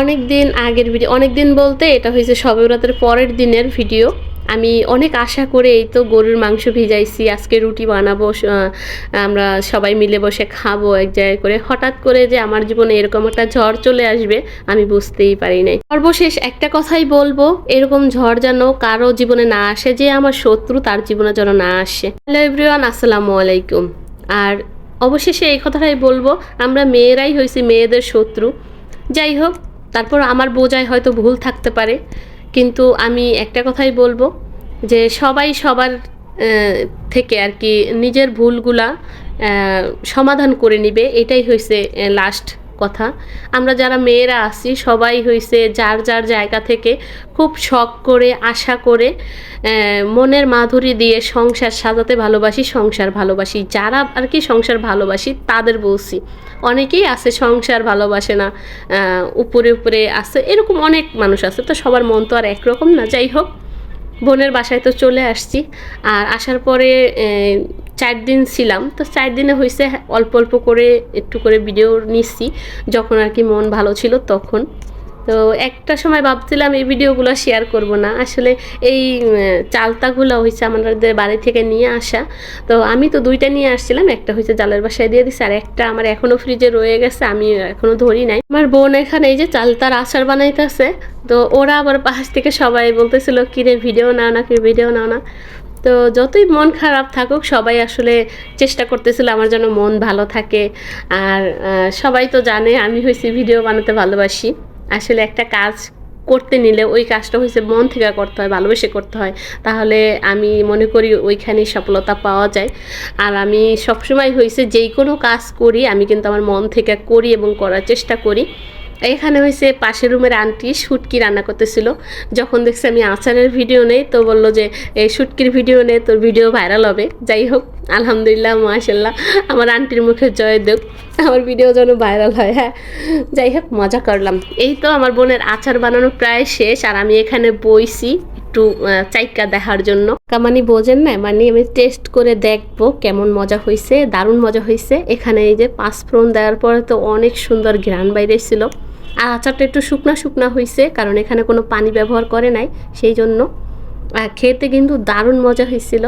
অনেক দিন আগের ভিডিও অনেক দিন বলতে এটা হয়েছে সবে রাতের পরের দিনের ভিডিও আমি অনেক আশা করে এই তো গরুর মাংস ভিজাইছি, আজকে রুটি বানাবো আমরা সবাই মিলে বসে খাব এক জায়গায় করে। হঠাৎ করে যে আমার জীবনে এরকম একটা ঝড় চলে আসবে, আমি বুঝতেই পারি নাই। সর্বশেষ একটা কথাই বলব, এরকম ঝড় যেন কারও জীবনে না আসে, যে আমার শত্রু তার জীবনে যেন না আসে। হ্যালো এভরিওয়ান আসসালামু আলাইকুম। আর অবশেষে এই কথাটাই বলব, আমরা মেয়েরাই হয়েছি মেয়েদের শত্রু। যাই হোক তারপর আমার বোঝায় হয়তো ভুল থাকতে পারে, কিন্তু আমি একটা কথাই বলব যে সবাই সবার থেকে আর কি নিজের ভুলগুলা সমাধান করে নিবে, এটাই হয়েছে লাস্ট কথা। আমরা যারা মেয়েরা আছি, সবাই হয়েছে যার যার জায়গা থেকে খুব শখ করে, আশা করে মনের মাধুরী দিয়ে সংসার সাজাতে ভালোবাসি, সংসার ভালোবাসি। যারা আর কি সংসার ভালোবাসি, তাদের বলছি। অনেকেই আছে সংসার ভালোবাসে না উপরে উপরে আছে, এরকম অনেক মানুষ আছে, তো সবার মন তো আর একরকম না, যাই হোক, বোনের বাসায় তো চলে আসছি, আর আসার পরে চার দিন ছিলাম, তো চার দিনে হয়েছে অল্প অল্প করে একটু করে ভিডিও নিচ্ছি, যখন আর কি মন ভালো ছিল তখন। তো একটা সময় ভাবছিলাম এই ভিডিওগুলো শেয়ার করব না। আসলে এই চালতাগুলো হয়েছে আমাদের বাড়ি থেকে নিয়ে আসা। তো আমি তো দুইটা নিয়ে আসছিলাম, একটা হয়েছে জালের বাসায় দিয়ে দিছি, আর একটা আমার এখনও ফ্রিজে রয়ে গেছে, আমি এখনও ধরি নাই। আমার বোন এখানে এই যে চালতার আচার বানাইতেছে, তো ওরা আবার পাশ থেকে সবাই বলতেছিল, কিরে ভিডিও নাও না কি ভিডিও নাও না? তো যতই মন খারাপ থাকুক, সবাই আসলে চেষ্টা করতেছিল আমার যেন মন ভালো থাকে। আর সবাই তো জানে, আমি হয়েছি ভিডিও বানাতে ভালোবাসি। আসলে একটা কাজ করতে নিলে ওই কাজটা হয়েছে মন থেকে করতে হয়, ভালোবেসে করতে হয়। তাহলে আমি মনে করি ওইখানেই সফলতা পাওয়া যায়। আর আমি সবসময় হয়েছে যেই কোনো কাজ করি, আমি কিন্তু আমার মন থেকে করি এবং করার চেষ্টা করি। এখানে হয়েছে পাশের রুমের আন্টি শুটকি রান্না করতেছিল। যখন দেখছি আমি আচারের ভিডিও নেই, তো বলল যে, এই শুটকির ভিডিও নেই তোর ভিডিও ভাইরাল হবে। যাই হোক, আলহামদুলিল্লাহ মাশাল্লাহ আমার আন্টির মুখে জয় দেব আমার ভিডিও যেন ভাইরাল হয় হ্যাঁ। যাই হোক, মজা করলাম। এই তো আমার বোনের আচার বানানো প্রায় শেষ, আর আমি এখানে বইছি একটু চাইকা দেখার জন্য। মানে বোঝেন না মানে আমি টেস্ট করে দেখব কেমন মজা হয়েছে দারুণ মজা হয়েছে এখানে এই যে পাঁচ পাঁচফোড়ন দেওয়ার পরে তো অনেক সুন্দর ঘ্রাণ বাইরে ছিল আর আচারটা একটু শুকনা শুকনা হয়েছে কারণ এখানে কোনো পানি ব্যবহার করে নাই, সেই জন্য। খেতে কিন্তু দারুণ মজা হয়েছিল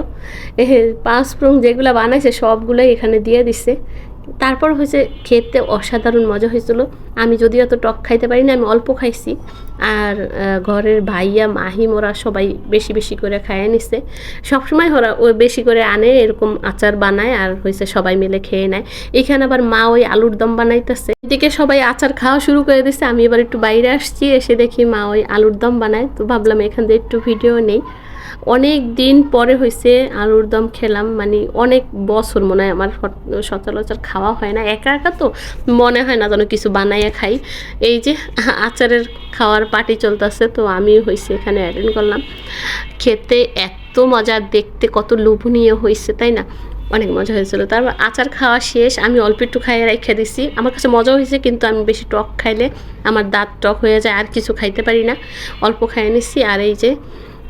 পাঁচ প্রং যেগুলো বানাইছে সবগুলোই এখানে দিয়ে দিছে। তারপর হয়েছে খেতে অসাধারণ মজা হয়েছিল। আমি যদিও এত টক খাইতে পারি না আমি অল্প খাইছি। আর ঘরের ভাইয়া মাহিম ওরা সবাই বেশি বেশি করে খাইয়ে নিছে। সবসময় ওরা ও বেশি করে আনে, এরকম আচার বানায় আর হয়েছে সবাই মিলে খেয়ে নেয়। এখানে আবার মা ওই আলুর দম বানাইতেছে। এদিকে সবাই আচার খাওয়া শুরু করে দিছে, আমি এবার একটু বাইরে আসছি, এসে দেখি মা ওই আলুর দম বানায়। তো ভাবলাম এখান থেকে একটু ভিডিও নেই। অনেক দিন পরে হয়েছে আলুর দম খেলাম মানে অনেক বছর মনে হয় আমার সচরাচর খাওয়া হয় না। একা একা তো মনে হয় না যেন কিছু বানাইয়া খাই। এই যে আচারের খাওয়ার পার্টি চলতেছে, তো আমি হয়েছে এখানে অ্যাটেন্ড করলাম। খেতে এত মজা, দেখতে কত লোভনীয় হয়েছে তাই না? অনেক মজা হয়েছিল। তারপর আচার খাওয়া শেষ, আমি অল্প একটু খাইয়ে রেখে দিছি। আমার কাছে মজা হয়েছে কিন্তু আমি বেশি টক খাইলে আমার দাঁত টক হয়ে যায়, আর কিছু খাইতে পারি না। অল্প খাইয়ে নিচ্ছি আর এই যে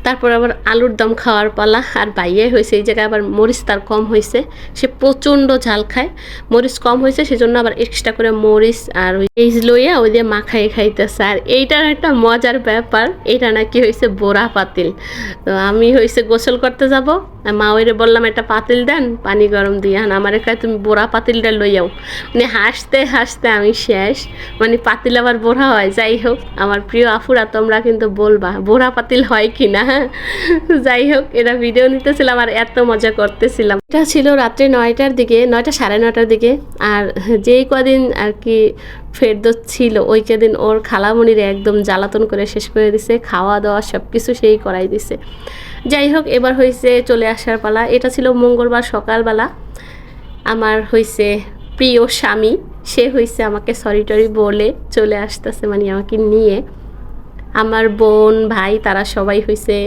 তারপর আবার আলুর দম খাওয়ার পালা। আর বাইয়ে হয়েছে, এই জায়গায় আবার মরিচ তার কম হয়েছে। সে প্রচণ্ড ঝাল খায়। মরিচ কম হয়েছে, সেজন্য আবার এক্সট্রা করে মরিচ আর ওই এই লইয়া ওই দিয়ে মাখাই খাইতেছে। আর এইটার একটা মজার ব্যাপার, এটা নাকি হয়েছে বোরা পাতিল। তো আমি হয়েছে গোসল করতে যাব মা ওইরে বললাম, একটা পাতিল দেন, পানি গরম দিয়ে আন। আমার কাছে তুমি বোরা পাতিলটা লইয়াও মানে হাসতে হাসতে আমি শেষ। মানে পাতিল আবার বোরা হয়, যাই হোক। আমার প্রিয় আফুরা, তোমরা কিন্তু বলবা, বোরা পাতিল হয় কি না যাই হোক এটা ভিডিও নিতেছিলাম আর এত মজা করতেছিলাম। এটা ছিল রাত্রে নয়টার দিকে, নয়টা সাড়ে নয়টার দিকে। আর যেই কদিন আর কি ফেরদোস ছিল, ওই কদিন ওর খালামণিরে একদম জ্বালাতন করে শেষ করে দিছে খাওয়া দাওয়া সব কিছু সেই করাই দিছে। যাই হোক, এবার হয়েছে চলে আসার পালা। এটা ছিল মঙ্গলবার সকালবেলা। আমার হয়েছে প্রিয় স্বামী। সে হয়েছে আমাকে সরি টরি বলে চলে আসতেছে মানে আমাকে নিয়ে। আমার বোন, ভাই, তারা সবাই হয়েছে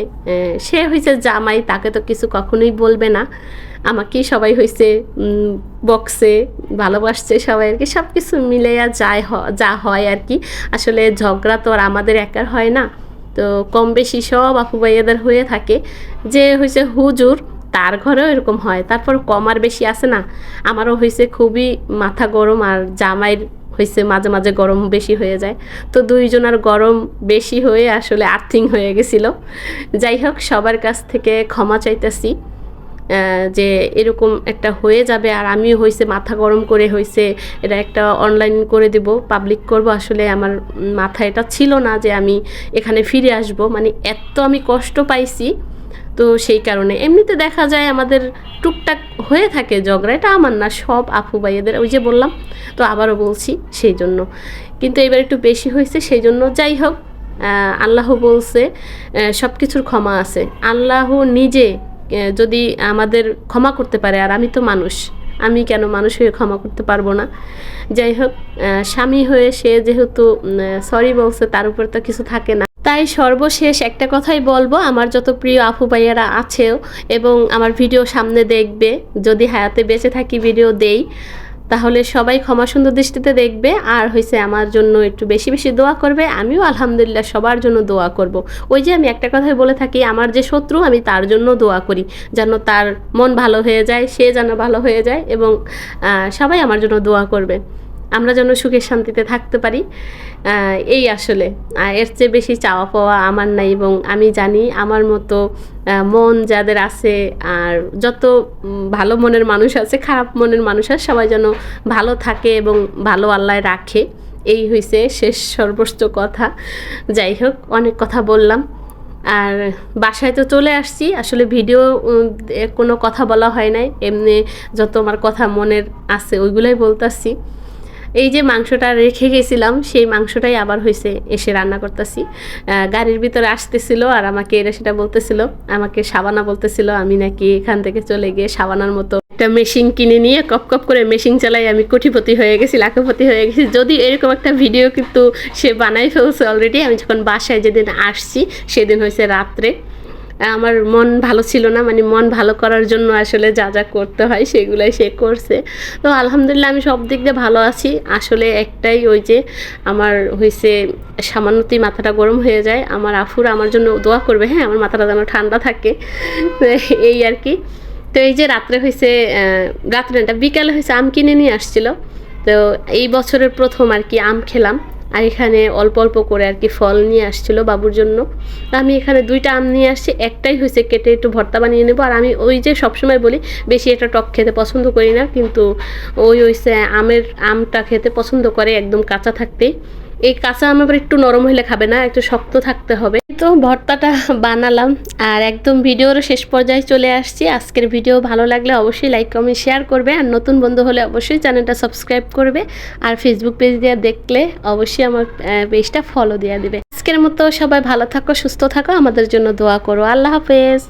সে হয়েছে জামাই, তাকে তো কিছু কখনোই বলবে না। আমাকেই সবাই হয়েছে বক্সে ভালোবাসছে সবাই আর কি। সব কিছু মিলেয়া যায় যা হয় আর কি। আসলে ঝগড়া তো আর আমাদের একার হয় না। তো কম বেশি সব আপু ভাইয়াদের হয়ে থাকে। যে হয়েছে হুজুর, তার ঘরেও এরকম হয়। তারপর কম আর বেশি আছে না। আমারও হয়েছে খুবই মাথা গরম আর জামাইয়ের হয়েছে মাঝে মাঝে গরম বেশি হয়ে যায়। তো দুইজনের গরম বেশি হয়ে আসলে আর্থিং হয়ে গেছিল। যাই হোক, সবার কাছ থেকে ক্ষমা চাইতেছি যে এরকম একটা হয়ে যাবে। আর আমিও হয়েছে মাথা গরম করে হয়েছে এটা একটা অনলাইন করে দেব পাবলিক করব। আসলে আমার মাথা এটা ছিল না যে আমি এখানে ফিরে আসব। মানে এত আমি কষ্ট পাইছি, তো সেই কারণে। এমনিতে দেখা যায় আমাদের টুকটাক হয়ে থাকে ঝগড়া এটা আমার না, সব আপু ভাইয়েদের, ওই যে বললাম, তো আবারও বলছি সেই জন্য। কিন্তু এবার একটু বেশি হয়েছে, সেই জন্য যাই হোক আল্লাহ বলছে সব কিছুর ক্ষমা আছে। আল্লাহ নিজে যদি আমাদের ক্ষমা করতে পারে, আর আমি তো মানুষ, আমি কেন মানুষ হয়ে ক্ষমা করতে পারব না? যাই হোক স্বামী হয়ে সে যেহেতু সরি বলছে, তার উপর তো কিছু থাকে না। তাই সর্বশেষ একটা কথাই বলব, আমার যত প্রিয় আপু ভাইয়ারা আছেও এবং আমার ভিডিও সামনে দেখবে, যদি হায়াতে বেঁচে থাকি ভিডিও দেই, তাহলে সবাই ক্ষমা সুন্দর দৃষ্টিতে দেখবে, আর হয়েছে আমার জন্য একটু বেশি বেশি দোয়া করবে, আমিও আলহামদুলিল্লাহ সবার জন্য দোয়া করব। ওই যে আমি একটা কথাই বলে থাকি, আমার যে শত্রু, আমি তার জন্য দোয়া করি, যেন তার মন ভালো হয়ে যায়, সে যেন ভালো হয়ে যায় এবং সবাই আমার জন্য দোয়া করবে। আমরা যেন সুখে শান্তিতে থাকতে পারি। এই আসলে। এর চেয়ে বেশি চাওয়া পাওয়া আমার নাই এবং আমি জানি আমার মতো মন যাদের আছে আর যত ভালো মনের মানুষ আছে, খারাপ মনের মানুষ আছে, সবাই যেন ভালো থাকে এবং ভালো আল্লাহ রাখে। এই হয়েছে শেষ সর্বোচ্চ কথা। যাই হোক, অনেক কথা বললাম। আর বাসায় তো চলে আসছি। আসলে ভিডিও কোনো কথা বলা হয় নাই। এমনি যত আমার কথা মনের আছে, ওইগুলোই বলতাছি। এই যে মাংসটা রেখে গেছিলাম, সেই মাংসটাই আবার হয়েছে এসে রান্না করতেছি। গাড়ির ভিতরে আসতেছিল আর আমাকে এটা সেটা বলতেছিল, আমাকে সাবানা বলতেছিল, আমি নাকি এখান থেকে চলে গিয়ে সাবানার মতো একটা মেশিন কিনে নিয়ে কপ কপ করে মেশিন চালাই আমি কোটিপতি হয়ে গেছি, লাখপতি হয়ে গেছি। যদি এরকম একটা ভিডিও কিন্তু সে বানাই ফেলছে অলরেডি আমি যখন বাসায় যেদিন আসছি, সেদিন হয়েছে রাত্রে। আমার মন ভালো ছিল না মানে মন ভালো করার জন্য আসলে যা যা করতে হয় সেগুলাই সে করছে। তো আলহামদুলিল্লাহ আমি সব দিক দিয়ে ভালো আছি। আসলে একটাই ওই যে আমার হয়েছে সামান্যতেই মাথাটা গরম হয়ে যায়। আমার আফুরা আমার জন্য দোয়া করবে হ্যাঁ? আমার মাথাটা যেন ঠান্ডা থাকে। এই আর কি। তো এই যে রাত্রে হয়েছে রাত্রে না, বিকালে হয়েছে আম কিনে নিয়ে আসছিল। তো এই বছরের প্রথম আর কি আম খেলাম। আর এখানে অল্প অল্প করে আর কি ফল নিয়ে আসছিল বাবুর জন্য। আমি এখানে দুইটা আম নিয়ে আসছি, একটাই হয়েছে কেটে একটু ভর্তা বানিয়ে নেব। আর আমি ওই যে সবসময় বলি, বেশি একটা টক খেতে পছন্দ করি না, কিন্তু ওই হয়েছে আমের আমটা খেতে পছন্দ করে একদম কাঁচা থাকতেই। এই কাঁচা আম আবার একটু নরম হলে খাবে না, একটু শক্ত থাকতে হবে। তো ভর্তাটা বানালাম আর একদম ভিডিওর শেষ পর্যায়ে চলে আসছি। আজকের ভিডিও ভালো লাগলে অবশ্যই লাইক কমেন্ট শেয়ার করবে আর নতুন বন্ধু হলে অবশ্যই চ্যানেলটা সাবস্ক্রাইব করবে আর ফেসবুক পেজ দিয়ে দেখলে অবশ্যই আমার পেজটা ফলো দিয়ে দেবে। আজকের মতো সবাই ভালো থাকো, সুস্থ থাকো, আমাদের জন্য দোয়া করো। আল্লাহ হাফেজ।